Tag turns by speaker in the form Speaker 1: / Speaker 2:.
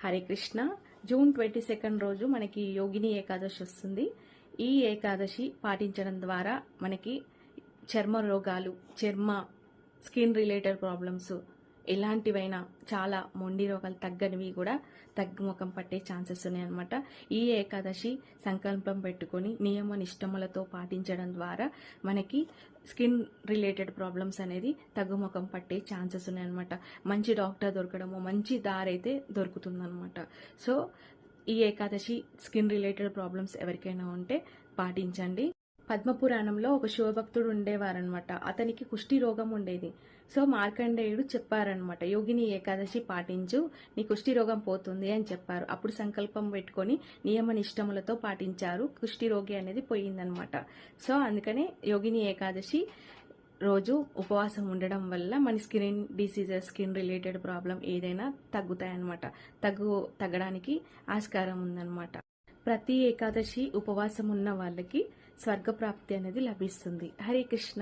Speaker 1: Hare Krishna. June twenty second రోజు మనకి యోగిని ఏకాదశి వస్తుంది. ఈ ఏకాదశి పాటించడం ద్వారా మనకి చర్మ రోగాలు చర్మ స్కిన్ రిలేటెడ్ ప్రాబ్లమ్స్ ఎలాంటివైనా చాలా మొండి రోగాలు తగ్గనివి కూడా తగ్గుముఖం పట్టే ఛాన్సెస్ ఉన్నాయన్నమాట. ఈ ఏకాదశి సంకల్పం పెట్టుకొని నియమ నిష్టములతో పాటించడం ద్వారా మనకి స్కిన్ రిలేటెడ్ ప్రాబ్లమ్స్ అనేది తగ్గుముఖం పట్టే ఛాన్సెస్ ఉన్నాయన్నమాట. మంచి డాక్టర్ దొరకడము మంచి దారి అయితే దొరుకుతుందన్నమాట. సో ఈ ఏకాదశి స్కిన్ రిలేటెడ్ ప్రాబ్లమ్స్ ఎవరికైనా ఉంటే పాటించండి. పద్మపురాణంలో ఒక శివభక్తుడు ఉండేవారనమాట అతనికి కుష్టి రోగం ఉండేది. సో మార్కండేయుడు చెప్పారనమాట యోగిని ఏకాదశి పాటించు నీ కుష్టి రోగం పోతుంది అని చెప్పారు. అప్పుడు సంకల్పం పెట్టుకొని నియమ నిష్టములతో పాటించారు. కుష్టి రోగి అనేది పోయిందనమాట సో అందుకనే యోగిని ఏకాదశి రోజు ఉపవాసం ఉండడం వల్ల మన skin diseases skin related problem ఏదైనా తగ్గుతాయన్నమాట. తగ్గు తగ్గడానికి ఆస్కారం ఉందన్నమాట. ప్రతి ఏకాదశి ఉపవాసం ఉన్న వాళ్ళకి స్వర్గప్రాప్తి అనేది లభిస్తుంది. హరే కృష్ణ.